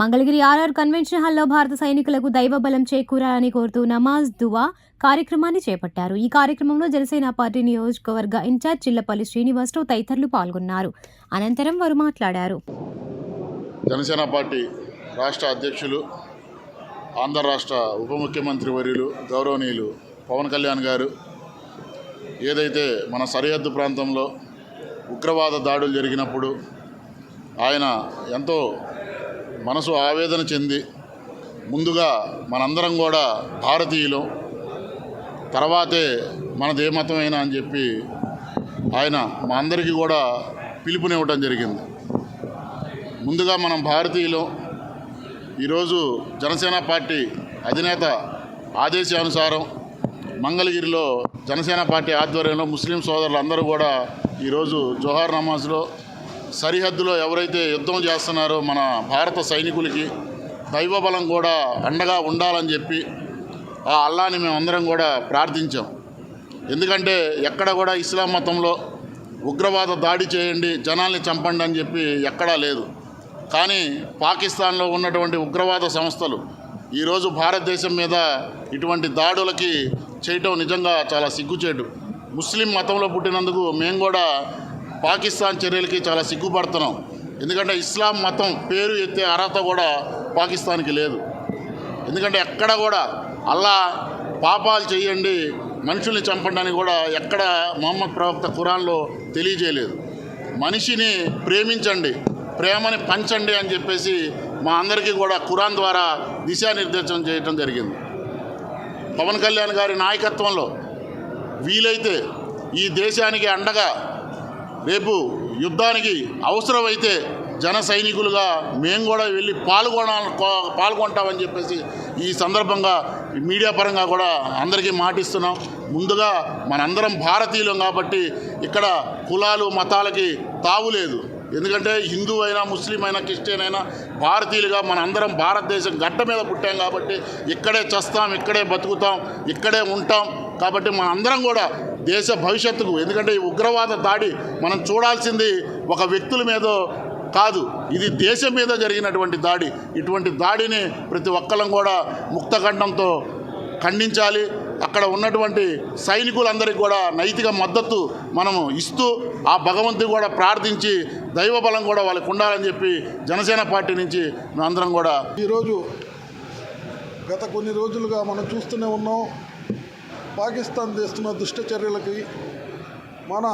Mangalagiri RR convention హాల్లో భారత సైనికులకు దైవ బలం చేకూరాలని కోరుతూ నమాజ్ దువా కార్యక్రమాన్ని చేపట్టారు. ఈ కార్యక్రమంలో జనసేన పార్టీ నియోజకవర్గ ఇన్ఛార్జ్ చిల్లపల్లి శ్రీనివాసరావు తదితరులు పాల్గొన్నారు. అనంతరం వారు మాట్లాడారు. జనసేన పార్టీ రాష్ట్ర అధ్యక్షులు ఆంధ్ర రాష్ట్ర ఉప ముఖ్యమంత్రి వర్యులు గౌరవనీయులు పవన్ కళ్యాణ్ గారు ఏదైతే మన సరిహద్దు ప్రాంతంలో ఉగ్రవాద దాడులు జరిగినప్పుడు ఆయన ఎంతో మనసు ఆవేదన చెంది ముందుగా మనందరం కూడా భారతీయులు. తర్వాతే మనది ఏ మతమైనా అని చెప్పి ఆయన మా అందరికీ కూడా పిలుపునివ్వటం జరిగింది. ముందుగా మనం భారతీయులు. ఈరోజు జనసేన పార్టీ అధినేత ఆదేశానుసారం మంగళగిరిలో జనసేన పార్టీ ఆధ్వర్యంలో ముస్లిం సోదరులు అందరూ కూడా ఈరోజు జోహార్ నమాజ్లో సరిహద్దులో ఎవరైతే యుద్ధం చేస్తున్నారో మన భారత సైనికులకి దైవబలం కూడా అండగా ఉండాలని చెప్పి ఆ అల్లాని మేమందరం కూడా ప్రార్థించాం. ఎందుకంటే ఎక్కడ కూడా ఇస్లాం మతంలో ఉగ్రవాద దాడి చేయండి జనాల్ని చంపండి అని చెప్పి ఎక్కడా లేదు. కానీ పాకిస్తాన్లో ఉన్నటువంటి ఉగ్రవాద సంస్థలు ఈరోజు భారతదేశం మీద ఇటువంటి దాడులకి చేయటం నిజంగా చాలా సిగ్గుచేటు. ముస్లిం మతంలో పుట్టినందుకు మేము కూడా పాకిస్తాన్ చర్యలకి చాలా సిగ్గుపడుతున్నాం. ఎందుకంటే ఇస్లాం మతం పేరు ఎత్తే అర్హత కూడా పాకిస్తాన్కి లేదు. ఎందుకంటే ఎక్కడ కూడా అల్లా పాపాలు చేయండి మనుషుల్ని చంపండి అని కూడా ఎక్కడ మొహమ్మద్ ప్రవక్త ఖురాన్లో తెలియజేయలేదు. మనిషిని ప్రేమించండి ప్రేమని పంచండి అని చెప్పేసి మా అందరికీ కూడా ఖురాన్ ద్వారా దిశానిర్దేశం చేయటం జరిగింది. పవన్ కళ్యాణ్ గారి నాయకత్వంలో వీలైతే ఈ దేశానికి అండగా రేపు యుద్ధానికి అవసరమైతే జన సైనికులుగా మేము కూడా వెళ్ళి పాల్గొన పాల్గొంటామని చెప్పేసి ఈ సందర్భంగా ఈ మీడియా పరంగా కూడా అందరికీ మాటిస్తున్నాం. ముందుగా మనందరం భారతీయులం కాబట్టి ఇక్కడ కులాలు మతాలకి తావులేదు ఎందుకంటే హిందూ అయినా ముస్లిం అయినా క్రిస్టియన్ అయినా భారతీయులుగా మన అందరం భారతదేశం గడ్డ మీద పుట్టాం కాబట్టి ఇక్కడే చస్తాం ఇక్కడే బతుకుతాం ఇక్కడే ఉంటాం. కాబట్టి మన అందరం కూడా దేశ భవిష్యత్తుకు ఎందుకంటే ఈ ఉగ్రవాద దాడి మనం చూడాల్సింది ఒక వ్యక్తుల మీదో కాదు ఇది దేశం మీద జరిగినటువంటి దాడి. ఇటువంటి దాడిని ప్రతి ఒక్కరం కూడా ముక్తఖండంతో ఖండించాలి. అక్కడ ఉన్నటువంటి సైనికులందరికీ కూడా నైతిక మద్దతు మనము ఇస్తూ ఆ భగవంతుడు కూడా ప్రార్థించి దైవ బలం కూడా వాళ్ళకు ఉండాలని చెప్పి జనసేన పార్టీ నుంచి అందరం కూడా ఈరోజు గత కొన్ని రోజులుగా మనం చూస్తూనే ఉన్నాం. పాకిస్తాన్ చేస్తున్న దుష్ట చర్యలకి మన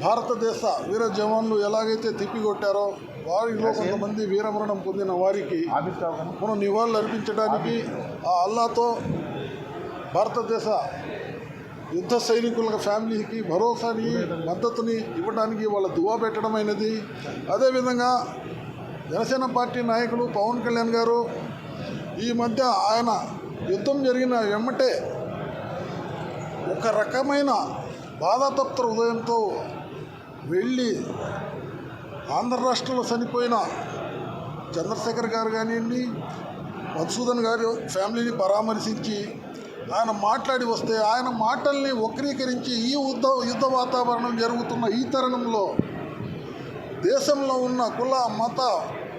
భారతదేశ వీర జవాన్లు ఎలాగైతే తిప్పికొట్టారో వారిలో కొంతమంది వీరమరణం పొందిన వారికి మనం నివాళులు అర్పించడానికి ఆ అల్లాతో భారతదేశ యుద్ధ సైనికుల ఫ్యామిలీకి భరోసాని మద్దతుని ఇవ్వడానికి వాళ్ళ దువా పెట్టడమైనది అదేవిధంగా జనసేన పార్టీ నాయకులు పవన్ కళ్యాణ్ గారు ఈ మధ్య ఆయన యుద్ధం జరిగిన వెమ్మటే ఒక రకమైన బాధాతప్త హృదయంతో వెళ్ళి ఆంధ్ర రాష్ట్రంలో చనిపోయిన చంద్రశేఖర్ గారు కానివ్వండి మధుసూదన్ గారి ఫ్యామిలీని పరామర్శించి ఆయన మాట్లాడి వస్తే ఆయన మాటల్ని వక్రీకరించి ఈ యుద్ధ యుద్ధ వాతావరణం జరుగుతున్న ఈ తరుణంలో దేశంలో ఉన్న కుల మత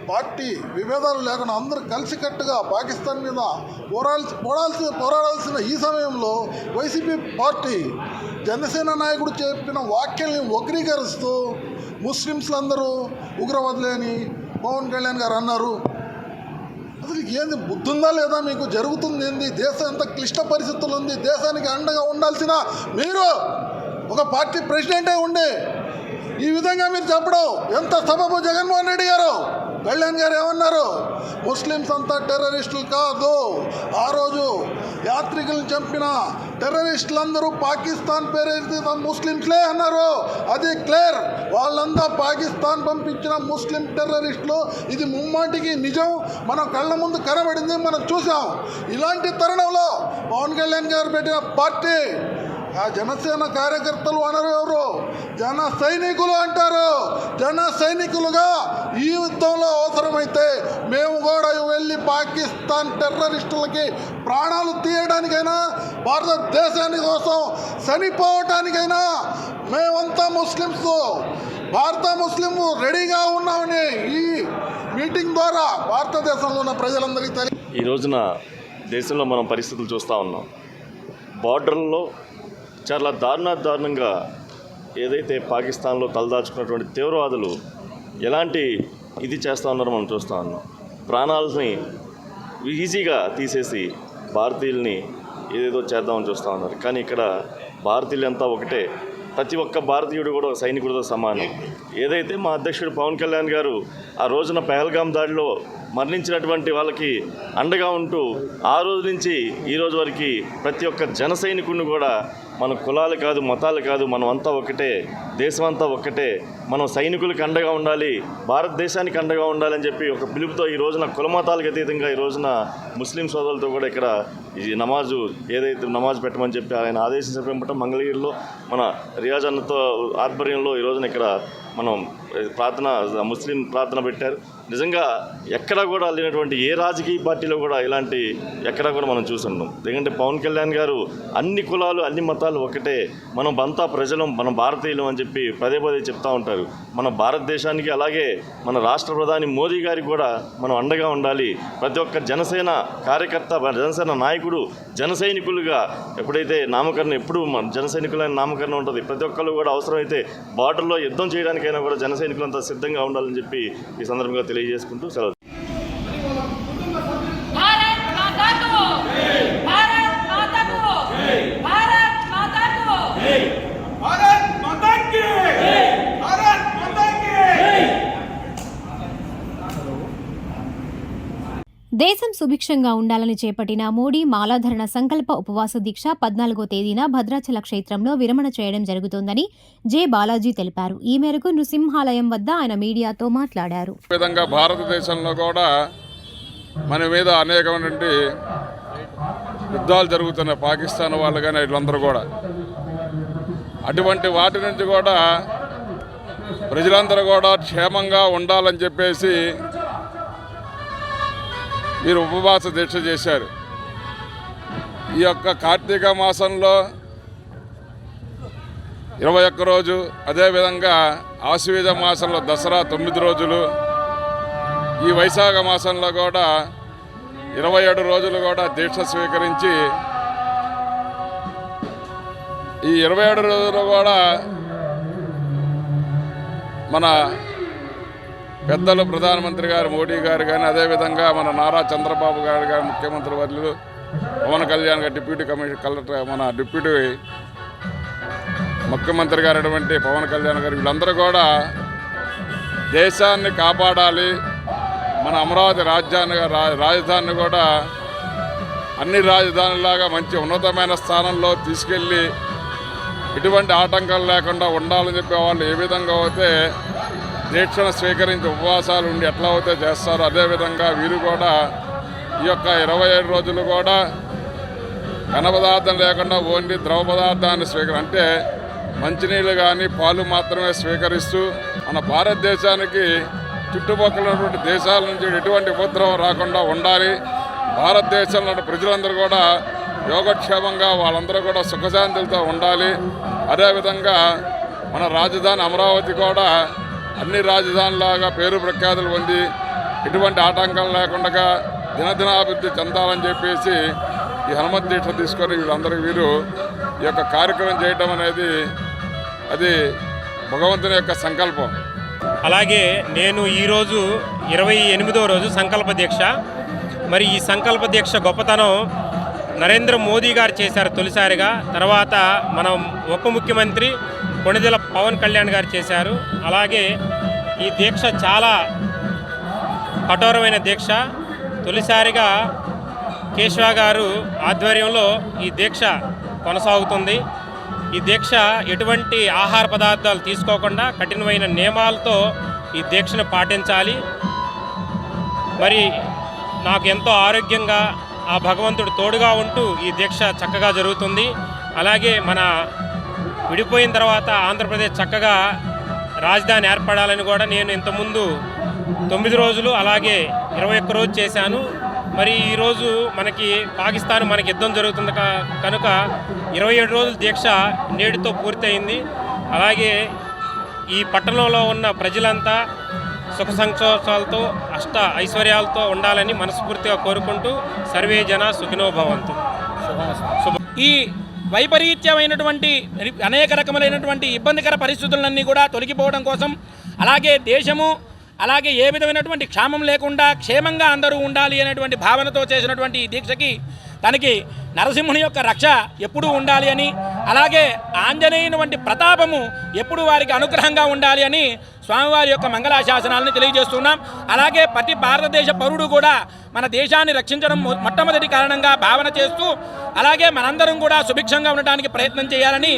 పార్టీ విభేదాలు లేకుండా అందరూ కలిసికట్టుగా పాకిస్తాన్ మీద పోరాల్సి పోరాల్సి పోరాడాల్సిన ఈ సమయంలో వైసీపీ పార్టీ జనసేన నాయకుడు చెప్పిన వాక్యాల్ని వక్రీకరిస్తూ ముస్లింస్లందరూ ఉగ్రవాదులేని పవన్ కళ్యాణ్ గారు అన్నారు. అసలు ఏంది బుద్ధుందా లేదా మీకు? జరుగుతుంది ఏంది? దేశం ఎంత క్లిష్ట పరిస్థితులు ఉంది? దేశానికి అండగా ఉండాల్సిన మీరు ఒక పార్టీ ప్రెసిడెంటే ఉండి ఈ విధంగా మీరు చెప్పడం ఎంత సబబు జగన్మోహన్ రెడ్డి గారు? కళ్యాణ్ గారు ఏమన్నారు? ముస్లిమ్స్ అంతా టెర్రరిస్టులు కాదు. ఆ రోజు యాత్రికులను చంపిన టెర్రరిస్టులందరూ పాకిస్తాన్ పేరు ముస్లింస్లే అన్నారు. అది క్లియర్. వాళ్ళంతా పాకిస్తాన్ పంపించిన ముస్లిం టెర్రరిస్టులు. ఇది ముమ్మాటికి నిజం. మన కళ్ళ ముందు కనబడింది మనం చూసాం ఇలాంటి తరుణంలో పవన్ కళ్యాణ్ గారు పెట్టిన పార్టీ ఆ జనసేన కార్యకర్తలు అనరు ఎవరు? జన సైనికులు అంటారు. జన సైనికులుగా ఈ యుద్ధంలో అవసరమైతే మేము కూడా వెళ్ళి పాకిస్తాన్ టెర్రరిస్టులకి ప్రాణాలు తీయడానికైనా భారతదేశాని కోసం చనిపోవటానికైనా మేమంతా ముస్లిమ్స్ భారత ముస్లిం రెడీగా ఉన్నామని ఈ మీటింగ్ ద్వారా భారతదేశంలో ఉన్న ప్రజలందరికీ తెలియ ఈ రోజున దేశంలో మనం పరిస్థితులు చూస్తూ ఉన్నాం. బార్డర్లో చాలా దారుణ దారుణంగా ఏదైతే పాకిస్తాన్లో తలదాచుకున్నటువంటి తీవ్రవాదులు ఎలాంటి ఇది చేస్తూ ఉన్నారో మనం చూస్తూ ఉన్నాం. ప్రాణాలని ఈజీగా తీసేసి భారతీయుల్ని ఏదేదో చేద్దామని చూస్తూ ఉన్నారు. కానీ ఇక్కడ భారతీయులు అంతా ఒకటే. ప్రతి ఒక్క భారతీయుడు కూడా సైనికుడితో సమానం. ఏదైతే మా అధ్యక్షుడు పవన్ కళ్యాణ్ గారు ఆ రోజున పెహల్గాం దాడిలో మరణించినటువంటి వాళ్ళకి అండగా ఉంటూ ఆ రోజు నుంచి ఈ రోజు వరకు ప్రతి ఒక్క జన సైనికుడిని కూడా మన కులాలు కాదు మతాలు కాదు మనం అంతా ఒకటే అంతా ఒక్కటే మనం సైనికులకు అండగా ఉండాలి భారతదేశానికి అండగా ఉండాలని చెప్పి ఒక పిలుపుతో ఈ రోజున కులమతాలకు అతీతంగా ఈ రోజున ముస్లిం సోదరులతో కూడా ఇక్కడ ఈ నమాజు ఏదైతే నమాజ్ పెట్టమని చెప్పి ఆయన ఆదేశించడం మంగళగిరిలో మన రియాజ్ అన్నతో ఆధ్వర్యంలో ఈ రోజున ఇక్కడ మనం ప్రార్థన ముస్లిం ప్రార్థన పెట్టారు. నిజంగా ఎక్కడ కూడా లేనటువంటి ఏ రాజకీయ పార్టీలో కూడా ఇలాంటి ఎక్కడ కూడా మనం చూస్తున్నాం ఎందుకంటే పవన్ కళ్యాణ్ గారు అన్ని కులాలు అన్ని మతాలు ఒకటే. మనం బంతా ప్రజలం మన భారతీయులం అని చెప్పి పదే పదే చెప్తూ ఉంటారు. మన భారతదేశానికి అలాగే మన రాష్ట్ర ప్రధాని మోదీ గారికి కూడా మనం అండగా ఉండాలి. ప్రతి ఒక్క జనసేన కార్యకర్త జనసేన నాయకుడు జన సైనికులుగా ఎప్పుడైతే నామకరణం ఎప్పుడు మన జన సైనికులైన నామకరణం ఉంటుంది. ప్రతి ఒక్కరు కూడా అవసరమైతే బార్డర్లో యుద్ధం చేయడానికైనా కూడా జన సైనికులంతా సిద్ధంగా ఉండాలని చెప్పి ఈ సందర్భంగా తెలియజేసుకుంటూ సెలవు దేశం సుభిక్షంగా ఉండాలని చేపట్టిన మోడీ మాలాధరణ సంకల్ప ఉపవాస దీక్ష పద్నాలుగో తేదీన భద్రాచల క్షేత్రంలో విరమణ చేయడం జరుగుతోందని జే బాలాజీ తెలిపారు. ఈ మేరకు నృసింహాలయం వద్ద ఆయన మీడియాతో మాట్లాడారు. విధంగా భారతదేశంలో కూడా మన మీద అనేకమైనటువంటి యుద్ధాలు జరుగుతున్నాయి. పాకిస్తాన్ వాళ్ళు కానీ వీళ్ళందరూ కూడా. అటువంటి వాటి నుంచి కూడా ప్రజలందరూ కూడా క్షేమంగా ఉండాలని చెప్పేసి మీరు ఉపవాస దీక్ష చేశారు. ఈ యొక్క కార్తీక మాసంలో ఇరవై ఒక్క రోజు అదేవిధంగా ఆశ్వీజ మాసంలో దసరా తొమ్మిది రోజులు ఈ వైశాఖ మాసంలో కూడా ఇరవై ఏడు రోజులు కూడా దీక్ష స్వీకరించి ఈ ఇరవై ఏడు రోజులు కూడా మన పెద్దలు ప్రధానమంత్రి గారు మోడీ గారు కానీ అదేవిధంగా మన నారా చంద్రబాబు గారు గారు ముఖ్యమంత్రి వర్యులు పవన్ కళ్యాణ్ గారు డిప్యూటీ కమిషన్ కలెక్టర్ మన డిప్యూటీ ముఖ్యమంత్రి గారు అటువంటి పవన్ కళ్యాణ్ గారు వీళ్ళందరూ కూడా దేశాన్ని కాపాడాలి మన అమరావతి రాజ్యాన్ని రా- రాజధానిని కూడా అన్ని రాజధానిలాగా మంచి ఉన్నతమైన స్థానంలో తీసుకెళ్ళి ఎటువంటి ఆటంకాలు లేకుండా ఉండాలని చెప్పే వాళ్ళు ఏ విధంగా అయితే దీక్షణ స్వీకరించి ఉపవాసాలు ఉండి ఎట్లా అయితే చేస్తారో అదేవిధంగా వీరు కూడా ఈ యొక్క ఇరవై ఏడు రోజులు కూడా ఘన పదార్థం లేకుండా ఓన్లీ ద్రవ పదార్థాన్ని స్వీకరి అంటే మంచినీళ్ళు కానీ పాలు మాత్రమే స్వీకరిస్తూ మన భారతదేశానికి చుట్టుపక్కల ఉన్నటువంటి దేశాల నుంచి ఎటువంటి ఉపద్రవం రాకుండా ఉండాలి. భారతదేశంలో ప్రజలందరూ కూడా యోగక్షేమంగా వాళ్ళందరూ కూడా సుఖశాంతులతో ఉండాలి. అదేవిధంగా మన రాజధాని అమరావతి కూడా అన్ని రాజధానిలాగా పేరు ప్రఖ్యాతులు పొంది ఎటువంటి ఆటంకం లేకుండా దినదినాభివృద్ధి చెందాలని చెప్పేసి ఈ హనుమత్ దీక్ష తీసుకొని వీళ్ళందరూ వీరు ఈ యొక్క కార్యక్రమం చేయటం అనేది అది భగవంతుని యొక్క సంకల్పం. అలాగే నేను ఈరోజు ఇరవై ఎనిమిదో రోజు సంకల్ప దీక్ష. మరి ఈ సంకల్ప దీక్ష గొప్పతనం నరేంద్ర మోదీ గారు చేశారు తొలిసారిగా. తర్వాత మన ఉప ముఖ్యమంత్రి కొణిదెల పవన్ కళ్యాణ్ గారు చేశారు. అలాగే ఈ దీక్ష చాలా కఠోరమైన దీక్ష. తొలిసారిగా కేశవ గారు ఆధ్వర్యంలో ఈ దీక్ష కొనసాగుతుంది. ఈ దీక్ష ఎటువంటి ఆహార పదార్థాలు తీసుకోకుండా కఠినమైన నియమాలతో ఈ దీక్షను పాటించాలి. మరి నాకు ఎంతో ఆరోగ్యంగా ఆ భగవంతుడు తోడుగా ఉంటూ ఈ దీక్ష చక్కగా జరుగుతుంది. అలాగే మన విడిపోయిన తర్వాత ఆంధ్రప్రదేశ్ చక్కగా రాజధాని ఏర్పడాలని కూడా నేను ఇంతకుముందు తొమ్మిది రోజులు అలాగే ఇరవై ఒక్క రోజు చేశాను. మరి ఈరోజు మనకి పాకిస్తాన్ మనకి యుద్ధం జరుగుతుంది కనుక ఇరవై ఏడు రోజుల దీక్ష నేటితో పూర్తయింది. అలాగే ఈ పట్టణంలో ఉన్న ప్రజలంతా సుఖ సంతోషాలతో అష్ట ఐశ్వర్యాలతో ఉండాలని మనస్ఫూర్తిగా కోరుకుంటూ సర్వే జన సుఖినో భవంతు. శుభ ఈ వైపరీత్యమైనటువంటి అనేక రకములైనటువంటి ఇబ్బందికర పరిస్థితులన్నీ కూడా తొలగిపోవడం కోసం అలాగే దేశము అలాగే ఏ విధమైనటువంటి క్షామం లేకుండా క్షేమంగా అందరూ ఉండాలి అనేటువంటి భావనతో చేసినటువంటి ఈ దీక్షకి తనకి నరసింహుని యొక్క రక్ష ఎప్పుడూ ఉండాలి అని అలాగే ఆంజనేయుని వంటి ప్రతాపము ఎప్పుడు వారికి అనుగ్రహంగా ఉండాలి అని స్వామివారి యొక్క మంగళాశాసనాలను తెలియజేస్తున్నాం. అలాగే ప్రతి భారతదేశ పౌరుడు కూడా మన దేశాన్ని రక్షించడం మొ- మొట్టమొదటి కారణంగా భావన చేస్తూ అలాగే మనందరం కూడా సుభిక్షంగా ఉండటానికి ప్రయత్నం చేయాలని